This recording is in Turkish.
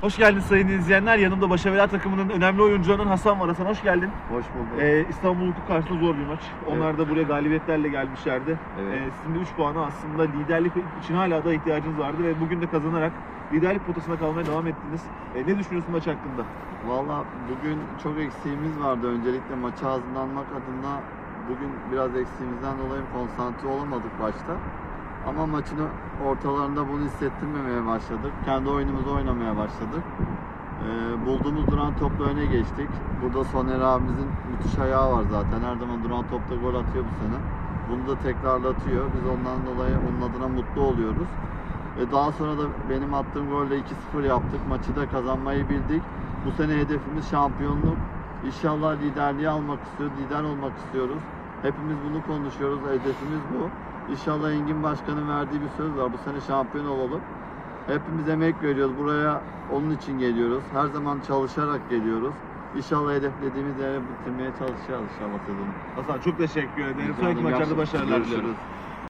Hoş geldiniz sayın izleyenler. Yanımda Başaveler takımının önemli oyuncularından Hasan var. Hasan hoş geldin. Hoş bulduk. Ee, İstanbul Hukuk karşısında zor bir maç. Onlar da buraya galibiyetlerle gelmişlerdi. Evet. Ee, sizin de 3 puanı aslında liderlik için hala da ihtiyacınız vardı ve bugün de kazanarak liderlik potasına kalmaya devam ettiniz. Ee, ne düşünüyorsun maç hakkında? Valla bugün çok eksiğimiz vardı. Öncelikle maça hazırlanmak adına bugün biraz eksiğimizden dolayı konsantre olamadık başta. Ama maçın ortalarında bunu hissettirmemeye başladık. Kendi oyunumuzu oynamaya başladık. Ee, bulduğumuz duran topla öne geçtik. Burada Soner abimizin müthiş ayağı var zaten. Her zaman duran topta gol atıyor bu sene. Bunu da tekrarlatıyor. Biz ondan dolayı onun adına mutlu oluyoruz. Ve daha sonra da benim attığım golle 2-0 yaptık. Maçı da kazanmayı bildik. Bu sene hedefimiz şampiyonluk. İnşallah liderliği almak istiyoruz, lider olmak istiyoruz. Hepimiz bunu konuşuyoruz, hedefimiz bu. İnşallah Engin Başkan'ın verdiği bir söz var. Bu sene şampiyon olalım. Hepimiz emek veriyoruz. Buraya onun için geliyoruz. Her zaman çalışarak geliyoruz. İnşallah hedeflediğimiz yere bitirmeye çalışacağız inşallah sezonu. Hasan çok teşekkür ederim. Sonraki maçlarda başarılar diliyorum. Görüşürüz.